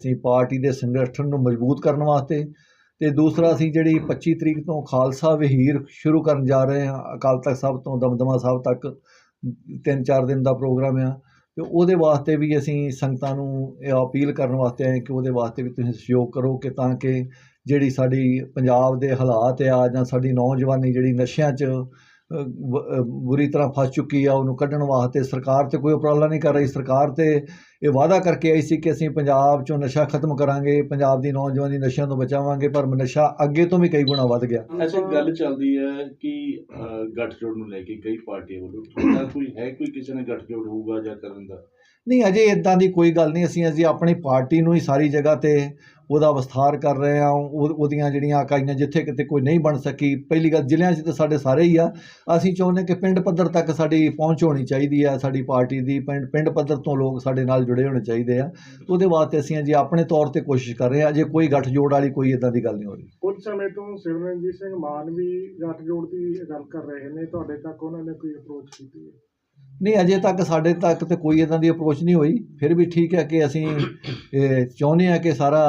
ਅਸੀਂ ਪਾਰਟੀ ਦੇ ਸੰਗਠਨ ਨੂੰ ਮਜ਼ਬੂਤ ਕਰਨ ਵਾਸਤੇ ਤੇ ਦੂਸਰਾ ਅਸੀਂ ਜਿਹੜੀ 25 ਤਰੀਕ ਤੋਂ ਖਾਲਸਾ ਵਹੀਰ ਸ਼ੁਰੂ ਕਰਨ ਜਾ ਰਹੇ ਹਾਂ, ਅਕਾਲ ਤਖਤ ਸਾਹਿਬ ਤੋਂ ਦਮਦਮਾ ਸਾਹਿਬ ਤੱਕ, ਤਿੰਨ ਚਾਰ ਦਿਨ ਦਾ ਪ੍ਰੋਗਰਾਮ ਆ, ਤੇ ਉਹਦੇ ਵਾਸਤੇ ਵੀ ਅਸੀਂ ਸੰਗਤਾਂ ਨੂੰ ਇਹ ਅਪੀਲ ਕਰਨ ਵਾਸਤੇ ਆਏ ਕਿ ਉਹਦੇ ਵਾਸਤੇ ਵੀ ਤੁਸੀਂ ਸਹਿਯੋਗ ਕਰੋ ਕਿ ਤਾਂ ਕਿ ਜਿਹੜੀ ਸਾਡੀ ਪੰਜਾਬ ਦੇ ਹਾਲਾਤ ਆ ਜਾਂ ਸਾਡੀ ਨੌਜਵਾਨੀ ਜਿਹੜੀ ਨਸ਼ਿਆਂ 'ਚ ਬੁਰੀ ਤਰ੍ਹਾਂ ਫਸ ਚੁੱਕੀ ਆ, ਉਹਨੂੰ ਕੱਢਣ ਵਾਸਤੇ ਸਰਕਾਰ ਤੇ ਕੋਈ ਉਪਰਾਲਾ ਨਹੀਂ ਕਰ ਰਹੀ, ਸਰਕਾਰ ਤੇ ਇਹ ਵਾਅਦਾ ਕਰਕੇ ਆਈ ਸੀ ਕਿ ਅਸੀਂ ਪੰਜਾਬ 'ਚੋਂ ਨਸ਼ਾ ਖਤਮ ਕਰਾਂਗੇ ਪੰਜਾਬ ਦੀ ਨੌਜਵਾਨੀ ਨਸ਼ਿਆਂ ਤੋਂ ਬਚਾਵਾਂਗੇ ਪਰ ਨਸ਼ਾ ਅੱਗੇ ਤੋਂ ਵੀ ਕਈ ਗੁਣਾ ਵੱਧ ਗਿਆ। ਐਸੀ ਗੱਲ ਚੱਲਦੀ ਹੈ ਕਿ ਗੱਠਜੋੜ ਨੂੰ ਲੈ ਕੇ ਕਈ ਪਾਰਟੀਆਂ ਵੱਲੋਂ ਤੁਹਾਡਾ ਕੋਈ ਹੈ ਕੋਈ ਕਿਸੇ ਨੇ ਗੱਠਜੋੜ ਹੋਊਗਾ ਜਾਂ ਕਰਨ ਦਾ? ਨਹੀਂ ਅਜੇ ਇਦਾਂ ਦੀ ਕੋਈ ਗੱਲ ਨਹੀਂ। ਅਸੀਂ ਅਸੀਂ ਆਪਣੀ ਪਾਰਟੀ ਨੂੰ ਹੀ ਸਾਰੀ ਜਗ੍ਹਾ ਤੇ ਉਹਦਾ ਵਿਸਥਾਰ ਕਰ ਰਹੇ ਹਾਂ। ਉਹ- ਉਹਦੀਆਂ ਜਿਹੜੀਆਂ ਇਕਾਈਆਂ ਜਿੱਥੇ ਕਿਤੇ ਕੋਈ ਨਹੀਂ ਬਣ ਸਕੀ ਪਹਿਲੀ ਗੱਲ ਜ਼ਿਲ੍ਹਿਆਂ 'ਚ ਤਾਂ ਸਾਡੇ ਸਾਰੇ ਹੀ ਆ। ਅਸੀਂ ਚਾਹੁੰਦੇ ਕਿ ਪਿੰਡ ਪੱਧਰ ਤੱਕ ਸਾਡੀ ਪਹੁੰਚ ਹੋਣੀ ਚਾਹੀਦੀ ਆ ਸਾਡੀ ਪਾਰਟੀ ਦੀ ਪਿੰਡ ਪਿੰਡ ਪੱਧਰ ਤੋਂ ਲੋਕ ਸਾਡੇ ਨਾਲ ਜੁੜੇ ਹੋਣੇ ਚਾਹੀਦੇ ਆ। ਉਹਦੇ ਵਾਸਤੇ ਅਸੀਂ ਜੀ ਆਪਣੇ ਤੌਰ ਤੇ ਕੋਸ਼ਿਸ਼ ਕਰ ਰਹੇ ਹਾਂ ਅਜੇ ਕੋਈ ਗੱਠਜੋੜ ਵਾਲੀ ਕੋਈ ਇਦਾਂ ਦੀ ਗੱਲ ਨਹੀਂ ਹੋ ਰਹੀ। ਕੁਝ ਸਮੇਂ ਤੋਂ ਸਿਮਰਨਜੀਤ ਸਿੰਘ ਮਾਨ ਵੀ ਗੱਠਜੋੜ ਦੀ ਗੱਲ ਕਰ ਰਹੇ ਨੇ। ਤੁਹਾਡੇ ਤੱਕ ਉਹਨਾਂ ਨੇ ਕੋਈ ਅਪਰੋਚ ਕੀਤੀ ਹੈ? ਨਹੀਂ ਅਜੇ ਤੱਕ ਸਾਡੇ ਤੱਕ ਤੇ ਕੋਈ ਇਦਾਂ ਦੀ ਅਪਰੋਚ ਨਹੀਂ ਹੋਈ। ਫਿਰ ਵੀ ਠੀਕ ਹੈ ਕਿ ਅਸੀਂ ਚਾਹੁੰਦੇ ਹਾਂ ਕਿ ਸਾਰਾ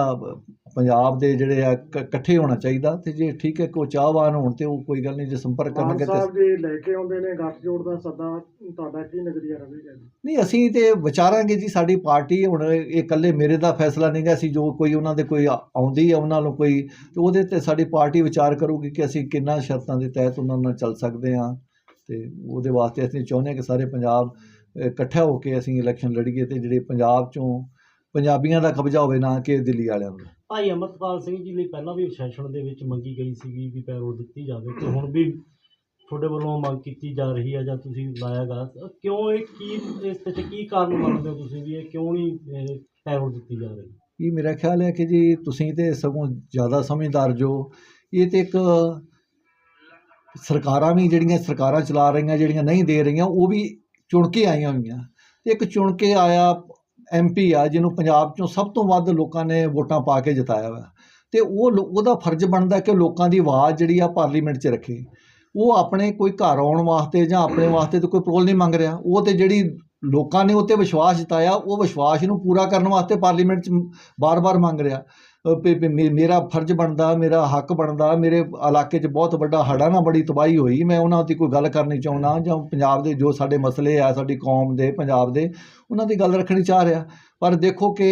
ਪੰਜਾਬ ਦੇ ਜਿਹੜੇ ਆ ਕ- ਇਕੱਠੇ ਹੋਣਾ ਚਾਹੀਦਾ ਤੇ ਜੇ ਠੀਕ ਹੈ ਕੋਈ ਚਾਹਵਾਨ ਹੋਣ ਤੇ ਉਹ ਕੋਈ ਗੱਲ ਨਹੀਂ ਜੇ ਸੰਪਰਕ ਕਰਨਗੇ ਤੇ ਸਾਹਿਬ ਜੀ ਲੈ ਕੇ ਆਉਂਦੇ ਨੇ ਗੱਠਜੋੜ ਦਾ ਸੱਦਾ ਤੁਹਾਡਾ ਕੀ ਨਜ਼ਰੀਆ ਰਹੇਗਾ ਨਹੀਂ ਅਸੀਂ ਤੇ ਵਿਚਾਰਾਂਗੇ ਜੀ ਸਾਡੀ ਪਾਰਟੀ ਹੁਣ ਇਹ ਇਕੱਲੇ ਮੇਰੇ ਦਾ ਫੈਸਲਾ ਨਹੀਂਗਾ ਅਸੀਂ ਜੋ ਕੋਈ ਉਹਨਾਂ ਦੇ ਕੋਈ ਆਉਂਦੀ ਹੈ ਉਹਨਾਂ ਨੂੰ ਕੋਈ ਤੇ ਉਹਦੇ ਤੇ ਸਾਡੀ ਪਾਰਟੀ ਵਿਚਾਰ ਕਰੂਗੀ ਕਿ ਅਸੀਂ ਕਿੰਨਾ ਸ਼ਰਤਾਂ ਦੇ ਤਹਿਤ ਉਹਨਾਂ ਨਾਲ ਚੱਲ ਸਕਦੇ ਹਾਂ। ਤੇ ਉਹਦੇ ਵਾਸਤੇ ਅਸੀਂ ਚਾਹੁੰਦੇ ਹਾਂ ਕਿ ਸਾਰੇ ਪੰਜਾਬ ਇਕੱਠਾ ਹੋ ਕੇ ਅਸੀਂ ਇਲੈਕਸ਼ਨ ਲੜੀਏ ਤੇ ਜਿਹੜੇ ਪੰਜਾਬ ਚੋਂ ਪੰਜਾਬੀਆਂ ਦਾ ਕਬਜ਼ਾ ਹੋਵੇ ਨਾ ਕਿ ਦਿੱਲੀ ਵਾਲਿਆਂ ਦਾ। ਭਾਈ ਅਮਰਪਾਲ ਸਿੰਘ ਜੀ ਲਈ ਪਹਿਲਾਂ ਵੀ ਸੈਸ਼ਨ ਦੇ ਵਿੱਚ ਮੰਗੀ ਗਈ ਸੀਗੀ ਵੀ ਪੈਰੋਲ ਦਿੱਤੀ ਜਾਵੇ ਤੇ ਹੁਣ ਵੀ ਤੁਹਾਡੇ ਵੱਲੋਂ ਮੰਗ ਕੀਤੀ ਜਾ ਰਹੀ ਹੈ ਜਾਂ ਤੁਸੀਂ ਲਾਇਆ ਗਾ ਕਿਉਂ ਇਹ ਕੀ ਇਸ ਤੇ ਕੀ ਕਾਰਨ ਮੰਨਦੇ ਹੋ ਤੁਸੀਂ ਵੀ ਇਹ ਕਿਉਂ ਨਹੀਂ ਪੈਰੋਲ ਦਿੱਤੀ ਜਾ ਰਹੀ? ਇਹ ਮੇਰਾ ਖਿਆਲ ਹੈ ਕਿ ਜੀ ਤੁਸੀਂ ਤੇ ਸਗੋਂ ਜ਼ਿਆਦਾ ਸਮਝਦਾਰ ਜੋ ਇਹ ਤੇ ਇੱਕ ਸਰਕਾਰਾਂ ਵੀ ਜਿਹੜੀਆਂ ਸਰਕਾਰਾਂ ਚਲਾ ਰਹੀਆਂ ਜਿਹੜੀਆਂ ਨਹੀਂ ਦੇ ਰਹੀਆਂ ਉਹ ਵੀ ਚੁਣ ਕੇ ਆਈਆਂ ਹੋਈਆਂ। ਇੱਕ ਚੁਣ ਕੇ ਆਇਆ ਐਮਪੀ ਆ, ਜਿਹਨੂੰ ਪੰਜਾਬ ਚੋਂ ਸਭ ਤੋਂ ਵੱਧ ਲੋਕਾਂ ਨੇ ਵੋਟਾਂ ਪਾ ਕੇ ਜਿਤਾਇਆ ਹੋਇਆ। ਤੇ ਉਹ ਉਹਦਾ ਫਰਜ਼ ਬਣਦਾ ਕਿ ਲੋਕਾਂ ਦੀ ਆਵਾਜ਼ ਜਿਹੜੀ ਆ ਪਾਰਲੀਮੈਂਟ 'ਚ ਰੱਖੇ। ਉਹ ਆਪਣੇ ਕੋਈ ਘਰ ਆਉਣ ਵਾਸਤੇ ਜਾਂ ਆਪਣੇ ਵਾਸਤੇ ਤਾਂ ਕੋਈ ਪ੍ਰੋਲ ਨਹੀਂ ਮੰਗ ਰਿਹਾ। ਉਹ ਤੇ ਜਿਹੜੀ ਲੋਕਾਂ ਨੇ ਉੱਤੇ ਵਿਸ਼ਵਾਸ ਜਤਾਇਆ, ਉਹ ਵਿਸ਼ਵਾਸ ਨੂੰ ਪੂਰਾ ਕਰਨ ਵਾਸਤੇ ਪਾਰਲੀਮੈਂਟ 'ਚ ਬਾਰ-ਬਾਰ ਮੰਗ ਰਿਹਾ। ਮੇਰਾ ਫਰਜ਼ ਬਣਦਾ, ਮੇਰਾ ਹੱਕ ਬਣਦਾ, ਮੇਰੇ ਇਲਾਕੇ 'ਚ ਬਹੁਤ ਵੱਡਾ ਹੜ੍ਹਾਂ ਨਾਲ ਬੜੀ ਤਬਾਹੀ ਹੋਈ, ਮੈਂ ਉਹਨਾਂ ਦੀ ਕੋਈ ਗੱਲ ਕਰਨੀ ਚਾਹੁੰਦਾ ਜਾਂ ਪੰਜਾਬ ਦੇ ਜੋ ਸਾਡੇ ਮਸਲੇ ਆ, ਸਾਡੀ ਕੌਮ ਦੇ, ਪੰਜਾਬ ਦੇ, ਉਹਨਾਂ ਦੀ ਗੱਲ ਰੱਖਣੀ ਚਾਹ ਰਿਹਾ। ਪਰ ਦੇਖੋ ਕਿ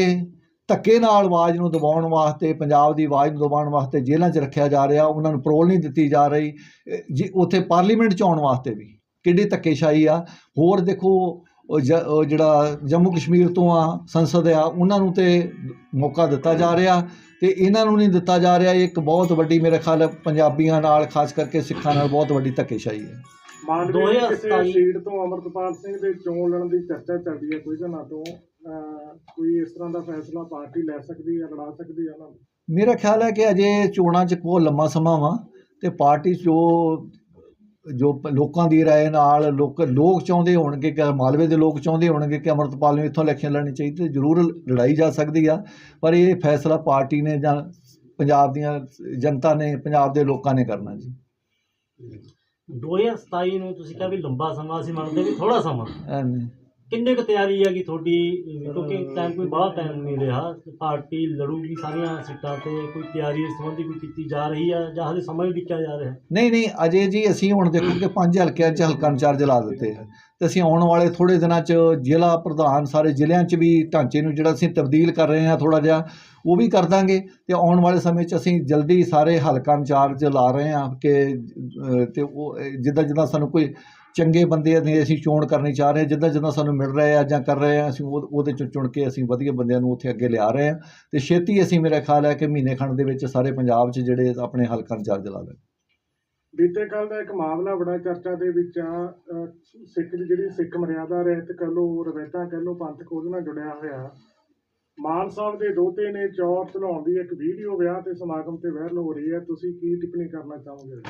ਧੱਕੇ ਨਾਲ ਆਵਾਜ਼ ਨੂੰ ਦਬਾਉਣ ਵਾਸਤੇ, ਪੰਜਾਬ ਦੀ ਆਵਾਜ਼ ਨੂੰ ਦਬਾਉਣ ਵਾਸਤੇ ਜੇਲ੍ਹਾਂ 'ਚ ਰੱਖਿਆ ਜਾ ਰਿਹਾ, ਉਹਨਾਂ ਨੂੰ ਪਰੋਲ ਨਹੀਂ ਦਿੱਤੀ ਜਾ ਰਹੀ ਜੇ ਉੱਥੇ ਪਾਰਲੀਮੈਂਟ 'ਚ ਆਉਣ ਵਾਸਤੇ ਵੀ ਕਿੱਡੀ ਧੱਕੇਸ਼ਾਹੀ ਆ। ਹੋਰ ਦੇਖੋ ਉਹ ਜ- ਉਹ ਜਿਹੜਾ ਜੰਮੂ ਕਸ਼ਮੀਰ ਤੋਂ ਆ ਸੰਸਦ ਆ ਉਹਨਾਂ ਨੂੰ ਤੇ ਮੌਕਾ ਦਿੱਤਾ ਜਾ ਰਿਹਾ ਤੇ ਇਹਨਾਂ ਨੂੰ ਨਹੀਂ ਦਿੱਤਾ ਜਾ ਰਿਹਾ। ਇਹ ਇੱਕ ਬਹੁਤ ਵੱਡੀ ਮੇਰੇ ਖਿਆਲ ਪੰਜਾਬੀਆਂ ਨਾਲ ਖਾਸ ਕਰਕੇ ਸਿੱਖਾਂ ਨਾਲ ਬਹੁਤ ਵੱਡੀ ਧੱਕੇਸ਼ਾਹੀ ਹੈ। ਮਾਨ ਦੋ ਵੀ ਹਜ਼ਾਰ ਕਿਸੇ ਸਤਾਈ ਸੀਟ ਤੋਂ ਅਮਰਤਪਾਲ ਸਿੰਘ ਦੇ ਚੋਣ ਲੜਨ ਦੀ ਚਰਚਾ ਚੱਲਦੀ ਹੈ ਕੋਈ ਜਨਾਂ ਤੋਂ ਕੋਈ ਇਸ ਤਰ੍ਹਾਂ ਦਾ ਫੈਸਲਾ ਪਾਰਟੀ ਲੈ ਸਕਦੀ ਹੈ ਲੜਾ ਸਕਦੀ ਹੈ ਉਹਨਾਂ ਨੂੰ ਮੇਰਾ ਖਿਆਲ ਹੈ ਕਿ ਅਜੇ ਚੋਣਾਂ 'ਚ ਬਹੁਤ ਲੰਮਾ ਸਮਾਂ ਵਾ ਤੇ ਪਾਰਟੀ 'ਚ ਜੋ ਜੋ ਪ- ਲੋਕਾਂ ਦੀ رائے ਨਾਲ ਲੋਕ ਲੋਕ ਚਾਹੁੰਦੇ ਹੋਣਗੇ ਕਿ ਮਾਲਵੇ ਦੇ ਲੋਕ ਚਾਹੁੰਦੇ ਹੋਣਗੇ ਕਿ ਅਮਰਤਪਾਲ ਨੂੰ ਇੱਥੋਂ ਇਲੈਕਸ਼ਨ ਲੜਨੀ ਚਾਹੀਦੀ ਤੇ ਜ਼ਰੂਰ ਲੜਾਈ ਜਾ ਸਕਦੀ ਆ ਪਰ ਇਹ ਫੈਸਲਾ ਪਾਰਟੀ ਨੇ ਜਾਂ ਪੰਜਾਬ ਦੀਆਂ ਜਨਤਾ ਨੇ ਪੰਜਾਬ ਦੇ ਲੋਕਾਂ ਨੇ ਕਰਨਾ ਜੀ 2027 ਨੂੰ ਤੁਸੀਂ ਕਿਹਾ ਵੀ ਲੰਬਾ ਸਮਾਂ ਅਸੀਂ ਮੰਨਦੇ ਵੀ ਥੋੜਾ ਸਮਾਂ ਐਵੇਂ। ਕਿੰਨੇ ਕੁ ਤਿਆਰੀ ਹੈਗੀ ਤੁਹਾਡੀ? ਕਿਉਂਕਿ ਟਾਈਮ ਕੋਈ ਬਾਹਰ ਟਾਈਮ ਨਹੀਂ ਰਿਹਾ। ਪਾਰਟੀ ਲੜੂਗੀ ਸਾਰੀਆਂ ਸੀਟਾਂ ਤੇ ਕੋਈ ਤਿਆਰੀ ਇਸ ਸੰਬੰਧੀ ਕੋਈ ਕੀਤੀ ਜਾ ਰਹੀ ਹੈ ਜਾਂ ਹਲੇ ਸਮਾਂ ਹੀ ਲਿਖਿਆ ਜਾ ਰਿਹਾ? ਨਹੀਂ ਨਹੀਂ ਅਜੇ ਜੀ ਅਸੀਂ ਹੁਣ ਦੇਖੋ ਕਿ ਪੰਜ ਹਲਕਿਆਂ 'ਚ ਹਲਕਾ ਇੰਚਾਰਜ ਲਾ ਦਿੱਤੇ ਆ। ਤੇ ਅਸੀਂ ਆਉਣ ਵਾਲੇ ਥੋੜੇ ਦਿਨਾਂ 'ਚ ਜ਼ਿਲ੍ਹਾ ਪ੍ਰਧਾਨ ਸਾਰੇ ਜ਼ਿਲ੍ਹਿਆਂ 'ਚ ਵੀ ਢਾਂਚੇ ਨੂੰ ਜਿਹੜਾ ਅਸੀਂ ਤਬਦੀਲ ਕਰ ਰਹੇ ਹਾਂ ਥੋੜਾ ਜਿਹਾ ਉਹ ਵੀ ਕਰ ਦਾਂਗੇ। ਤੇ ਆਉਣ ਵਾਲੇ ਸਮੇਂ 'ਚ ਅਸੀਂ ਜਲਦੀ ਸਾਰੇ ਹਲਕਾ ਇੰਚਾਰਜ ਲਾ ਰਹੇ ਹਾਂ ਕਿ ਅ, ਤੇ ਉਹ ਜਿੱਦਾਂ ਜਿੱਦਾਂ ਸਾਨੂੰ ਕੋਈ ਚੰਗੇ ਬੰਦੇ ਦੀ ਅਸੀਂ ਚੋਣ ਕਰਨੀ ਚਾਹ ਰਹੇ ਹਾਂ ਜਿੱਦਾਂ ਜਿੱਦਾਂ ਸਾਨੂੰ ਮਿਲ ਰਹੇ ਆ ਜਾਂ ਕਰ ਰਹੇ ਆ ਅਸੀਂ ਉਹ- ਉਹਦੇ 'ਚੋਂ ਚੁਣ ਕੇ ਅਸੀਂ ਵਧੀਆ ਬੰਦਿਆਂ ਨੂੰ ਉੱਥੇ ਅੱਗੇ ਲਿਆ ਰਹੇ ਹਾਂ। ਤੇ ਛੇਤੀ ਅਸੀਂ ਮੇਰਾ ਖਿਆਲ ਹੈ ਕਿ ਮਹੀਨੇ ਖੰਡ ਦੇ ਵਿੱਚ ਸਾਰੇ ਪੰਜਾਬ 'ਚ ਜਿਹੜੇ ਆਪਣੇ ਹਲਕਾ ਇੰਚਾਰਜ ਲਾ ਦੇਣ। ਬੀਤੇ ਕੱਲ ਦਾ ਇੱਕ ਮਾਮਲਾ ਬੜਾ ਚਰਚਾ ਦੇ ਵਿੱਚ ਆ ਅਹ, ਸਿੱਖ ਦੀ ਜਿਹੜੀ ਸਿੱਖ ਮਰਿਆਦਾ ਰਹਿਤ ਕਹ ਲੋ ਰਵੈਤਾ ਕਹ ਲੋ ਪੰਥ ਉਹਦੇ ਨਾਲ ਜੁੜਿਆ ਹੋਇਆ। ਮਾਨ ਸਾਹਿਬ ਦੇ ਦੋਤੇ ਨੇ ਚੌਰ ਚਲਾਉਣ ਦੀ ਇੱਕ ਵੀਡੀਓ ਵਿਆਹ ਤੇ ਸਮਾਗਮ ਤੇ ਵਾਇਰਲ ਹੋ ਰਹੀ ਹੈ। ਤੁਸੀਂ ਕੀ ਟਿੱਪਣੀ ਕਰਨਾ ਚਾਹੋਗੇ?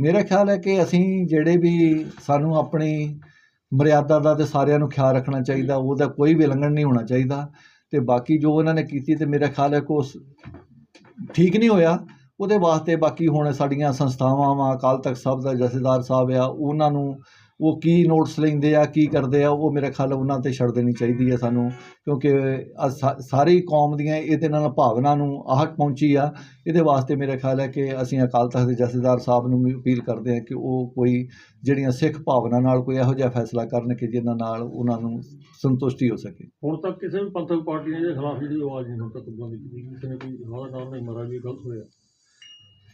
ਮੇਰਾ ਖਿਆਲ ਹੈ ਕਿ ਅਸੀਂ ਜਿਹੜੇ ਵੀ ਸਾਨੂੰ ਆਪਣੀ ਮਰਿਆਦਾ ਦਾ ਤੇ ਸਾਰਿਆਂ ਨੂੰ ਖਿਆਲ ਰੱਖਣਾ ਚਾਹੀਦਾ ਉਹਦਾ ਕੋਈ ਵੀ ਉਲੰਘਣ ਨਹੀਂ ਹੋਣਾ ਚਾਹੀਦਾ। ਤੇ ਬਾਕੀ ਜੋ ਉਹਨਾਂ ਨੇ ਕੀਤੀ ਤੇ ਮੇਰਾ ਖਿਆਲ ਹੈ ਕਿ ਉਸ ਠੀਕ ਨਹੀਂ ਹੋਇਆ। ਉਹਦੇ ਵਾਸਤੇ ਬਾਕੀ ਹੁਣ ਸਾਡੀਆਂ ਸੰਸਥਾਵਾਂ ਵਾ, ਅਕਾਲ ਤਖਤ ਸਾਹਿਬ ਦਾ ਜਥੇਦਾਰ ਸਾਹਿਬ ਆ, ਉਹਨਾਂ ਨੂੰ ਉਹ ਕੀ ਨੋਟਸ ਲੈਂਦੇ ਆ, ਕੀ ਕਰਦੇ ਆ, ਉਹ ਮੇਰੇ ਖਿਆਲ ਉਹਨਾਂ ਤੇ ਛੱਡ ਦੇਣੀ ਚਾਹੀਦੀ ਹੈ ਸਾਨੂੰ, ਕਿਉਂਕਿ ਸਾਰੀ ਕੌਮ ਦੀਆਂ ਇਹਦੇ ਨਾਲ ਭਾਵਨਾ ਨੂੰ ਆਹਟ ਪਹੁੰਚੀ ਆ। ਇਹਦੇ ਵਾਸਤੇ ਮੇਰੇ ਖਿਆਲ ਹੈ ਕਿ ਅਸੀਂ ਅਕਾਲ ਤਖਤ ਦੇ ਜਥੇਦਾਰ ਸਾਹਿਬ ਨੂੰ ਵੀ ਅਪੀਲ ਕਰਦੇ ਹਾਂ ਕਿ ਉਹ ਕੋਈ ਜਿਹੜੀਆਂ ਸਿੱਖ ਭਾਵਨਾ ਨਾਲ ਕੋਈ ਇਹੋ ਜਿਹਾ ਫੈਸਲਾ ਕਰਨ ਕਿ ਜਿਹਨਾਂ ਨਾਲ ਉਹਨਾਂ ਨੂੰ ਸੰਤੁਸ਼ਟੀ ਹੋ ਸਕੇ। ਹੁਣ ਤੱਕ ਕਿਸੇ ਵੀ ਪੰਥਕ ਪਾਰਟੀ ਨੇ ਇਹਦੇ ਖਿਲਾਫ ਜਿਹੜੀ ਆਵਾਜ਼ ਨਹੀਂ ਹੁਣ ਤੱਕ ਬੁਲੰਦ ਕੀਤੀ ਕਿਸੇ ਨੇ ਕੋਈ ਵਾਦਾ ਨਹੀਂ ਮਾਰਾ ਵੀ ਗਲਤ ਹੋਇਆ।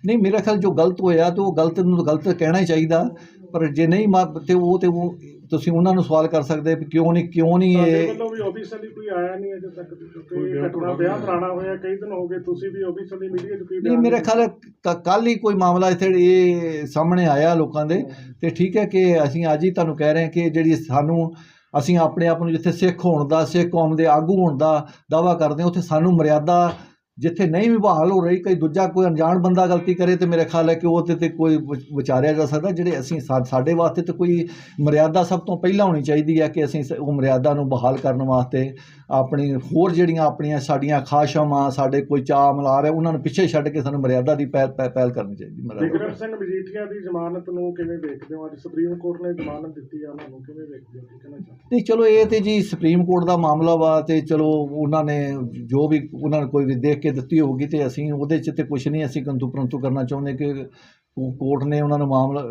ਨਹੀਂ ਮੇਰਾ ਖਿਆਲ ਜੋ ਗਲਤ ਹੋਇਆ ਤੇ ਉਹ ਗਲਤ ਨੂੰ ਗਲਤ ਕਹਿਣਾ ਹੀ ਚਾਹੀਦਾ। ਪਰ ਜੇ ਨਹੀਂ ਮਾ- ਤੇ ਉਹ ਤੇ ਉਹ ਤੁਸੀਂ ਉਹਨਾਂ ਨੂੰ ਸਵਾਲ ਕਰ ਸਕਦੇ ਵੀ ਕਿਉਂ ਨਹੀਂ ਕਿਉਂ ਨਹੀਂ ਤੁਹਾਡੇ ਇਹ ਵੱਲੋਂ ਵੀ ਆਫੀਸ਼ੀਅਲੀ ਕੋਈ ਆਇਆ ਨਹੀਂ ਅਜੇ ਤੱਕ। ਕੋਈ ਕਿਉਂਕਿ ਘਟਨਾ ਵਿਆਹ ਪੁਰਾਣਾ ਹੋਇਆ ਕਈ ਦਿਨ ਹੋ ਗਏ ਤੁਸੀਂ ਵੀ ਆਫੀਸ਼ੀਅਲੀ ਮੀਡੀਆ 'ਚ ਕੋਈ ਨਹੀਂ ਬਿਆਨ ਮੇਰੇ ਖਿਆਲ ਕੱਲ ਹੀ ਕੋਈ ਮਾਮਲਾ ਇੱਥੇ ਇਹ ਸਾਹਮਣੇ ਆਇਆ ਲੋਕਾਂ ਦੇ। ਤੇ ਠੀਕ ਹੈ ਕਿ ਅਸੀਂ ਅੱਜ ਹੀ ਤੁਹਾਨੂੰ ਕਹਿ ਰਹੇ ਹਾਂ ਕਿ ਜਿਹੜੀ ਸਾਨੂੰ ਅਸੀਂ ਆਪਣੇ ਆਪ ਨੂੰ ਜਿੱਥੇ ਸਿੱਖ ਹੋਣ ਦਾ ਸਿੱਖ ਕੌਮ ਦੇ ਆਗੂ ਹੋਣ ਦਾ ਦਾਵਾ ਕਰਦੇ ਹਾਂ ਉੱਥੇ ਸਾਨੂੰ ਮਰਿਆਦਾ ਜਿੱਥੇ ਨਹੀਂ ਵੀ ਬਹਾਲ ਹੋ ਰਹੀ ਕੋਈ ਦੂਜਾ ਕੋਈ ਅਣਜਾਣ ਬੰਦਾ ਗਲਤੀ ਕਰੇ ਤੇ ਮੇਰੇ ਖਿਆਲ ਹੈ ਕਿ ਉਹ ਤੇ ਤੇ ਕੋਈ ਵਿਚ- ਵਿਚਾਰਿਆ ਜਾ ਸਕਦਾ ਜਿਹੜੇ ਅਸੀਂ ਸਾਡੇ ਵਾਸਤੇ ਤੇ ਕੋਈ ਮਰਿਆਦਾ ਸਭ ਤੋਂ ਪਹਿਲਾਂ ਹੋਣੀ ਚਾਹੀਦੀ ਹੈ ਕਿ ਅਸੀਂ ਉਹ ਮਰਿਆਦਾ ਨੂੰ ਬਹਾਲ ਕਰਨ ਵਾਸਤੇ ਆਪਣੀ ਹੋਰ ਜਿਹੜੀਆਂ ਆਪਣੀਆਂ ਸਾਡੀਆਂ ਖਾਸ਼ਾਂ ਸਾਡੇ ਕੋਈ ਚਾਅ ਮਲਾ ਰਹੇ ਉਹਨਾਂ ਨੂੰ ਪਿੱਛੇ ਛੱਡ ਕੇ ਸਾਨੂੰ ਮਰਿਆਦਾ ਦੀ ਪਹਿਲ ਪਹਿਲ- ਕਰਨੀ ਚਾਹੀਦੀ ਮਰਿਆਦਾ ਵਿਕਰਮ ਸਿੰਘ ਮਜੀਠੀਆ ਦੀ ਜ਼ਮਾਨਤ ਨੂੰ ਕਿਵੇਂ ਦੇਖਦੇ ਹੋ? ਅੱਜ ਸੁਪਰੀਮ ਕੋਰਟ ਨੇ ਜ਼ਮਾਨਤ ਦਿੱਤੀ ਆ ਉਹਨਾਂ ਨੂੰ ਕਿਵੇਂ ਦੇਖਦੇ ਹੋ? ਕਹਿਣਾ ਚਾਹੁੰਦੇ ਨਹੀਂ ਚਲੋ ਇਹ ਤੇ ਜੀ ਸੁਪਰੀਮ ਕੋਰਟ ਦਾ ਮਾਮਲਾ ਵਾ ਤੇ ਚਲੋ ਉਹਨਾਂ ਨੇ ਜੋ ਵੀ ਉਹਨਾਂ ਨੂੰ ਕੋਈ ਵੀ ਦੇਖ ਕੇ ਦਿੱਤੀ ਹੋਊਗੀ ਤੇ ਅਸੀਂ ਉਹਦੇ 'ਚ ਤੇ ਕੁਝ ਨਹੀਂ ਅਸੀਂ ਕੰਤੂ ਪ੍ਰੰਤੂ ਕਰਨਾ ਚਾਹੁੰਦੇ ਕਿ ਕੋ- ਕੋਰਟ ਨੇ ਉਹਨਾਂ ਨੂੰ ਮਾਮਲਾ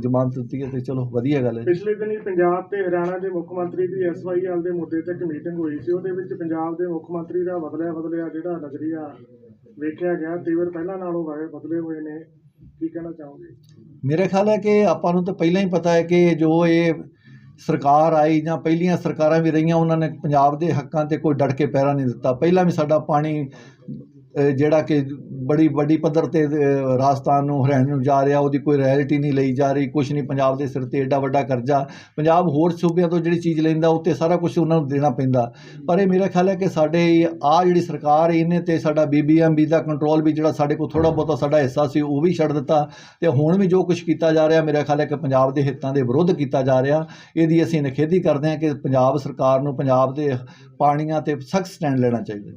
ਜ਼ਮਾਨਤ ਦਿੱਤੀ ਹੈ ਤੇ ਚਲੋ ਵਧੀਆ ਗੱਲ ਹੈ। ਪਿਛਲੇ ਦਿਨੀ ਪੰਜਾਬ ਤੇ ਹਰਿਆਣਾ ਦੇ ਮੁੱਖ ਮੰਤਰੀ ਦੀ ਐਸਵਾਈਐਲ ਦੇ ਮੁੱਦੇ ਤੇ ਇੱਕ ਮੀਟਿੰਗ ਹੋਈ ਸੀ ਉਹਦੇ ਵਿੱਚ ਪੰਜਾਬ ਦੇ ਮੁੱਖ ਮੰਤਰੀ ਦਾ ਬਦਲਿਆ ਬਦਲਿਆ ਜਿਹੜਾ ਨਜ਼ਰੀਆ ਵੇਖਿਆ ਗਿਆ ਤੀਵਰ ਪਹਿਲਾਂ ਨਾਲੋਂ ਬਦਲੇ ਹੋਏ ਨੇ ਕੀ ਕਹਿਣਾ ਚਾਹੋਗੇ ਮੇਰੇ ਖਿਆਲ ਹੈ ਕਿ ਆਪਾਂ ਨੂੰ ਤਾਂ ਪਹਿਲਾਂ ਹੀ ਪਤਾ ਹੈ ਕਿ ਜੋ ਇਹ ਸਰਕਾਰ ਆਈ ਜਾਂ ਪਹਿਲੀਆਂ ਸਰਕਾਰਾਂ ਵੀ ਰਹੀਆਂ, ਉਹਨਾਂ ਨੇ ਪੰਜਾਬ ਦੇ ਹੱਕਾਂ ਤੇ ਕੋਈ ਡਟ ਕੇ ਪਹਿਰਾ ਨਹੀਂ ਦਿੱਤਾ। ਪਹਿਲਾਂ ਵੀ ਸਾਡਾ ਪਾਣੀ ਜਿਹੜਾ ਕਿ ਬੜੀ ਵੱਡੀ ਪੱਧਰ ਤੇ ਰਾਜਸਥਾਨ ਨੂੰ, ਹਰਿਆਣੇ ਨੂੰ ਜਾ ਰਿਹਾ, ਉਹਦੀ ਕੋਈ ਰੈਲਿਟੀ ਨਹੀਂ ਲਈ ਜਾ ਰਹੀ ਕੁਝ ਨਹੀਂ, ਪੰਜਾਬ ਦੇ ਸਿਰ ਤੇ ਐਡਾ ਵੱਡਾ ਕਰਜ਼ਾ। ਪੰਜਾਬ ਹੋਰ ਸੂਬਿਆਂ ਤੋਂ ਜਿਹੜੀ ਚੀਜ਼ ਲੈਂਦਾ, ਉੱਤੇ ਸਾਰਾ ਕੁਝ ਉਹਨਾਂ ਨੂੰ ਦੇਣਾ ਪੈਂਦਾ। ਪਰ ਇਹ ਮੇਰਾ ਖਿਆਲ ਹੈ ਕਿ ਸਾਡੇ ਆ ਜਿਹੜੀ ਸਰਕਾਰ ਇਹਨੇ ਤੇ ਸਾਡਾ ਬੀਬੀਐਮਬੀ ਦਾ ਕੰਟਰੋਲ ਵੀ ਜਿਹੜਾ ਸਾਡੇ ਕੋਲ ਥੋੜਾ ਬਹੁਤਾ ਸਾਡਾ ਹਿੱਸਾ ਸੀ, ਉਹ ਵੀ ਛੱਡ ਦਿੱਤਾ। ਤੇ ਹੁਣ ਵੀ ਜੋ ਕੁਝ ਕੀਤਾ ਜਾ ਰਿਹਾ, ਮੇਰਾ ਖਿਆਲ ਹੈ ਕਿ ਪੰਜਾਬ ਦੇ ਹਿੱਤਾਂ ਦੇ ਵਿਰੁੱਧ ਕੀਤਾ ਜਾ ਰਿਹਾ। ਇਹਦੀ ਅਸੀਂ ਨਿਖੇਧੀ ਕਰਦੇ ਹਾਂ ਕਿ ਪੰਜਾਬ ਸਰਕਾਰ ਨੂੰ ਪੰਜਾਬ ਦੇ ਪਾਣੀਆਂ ਤੇ ਸਖਤ ਸਟੈਂਡ ਲੈਣਾ ਚਾਹੀਦਾ।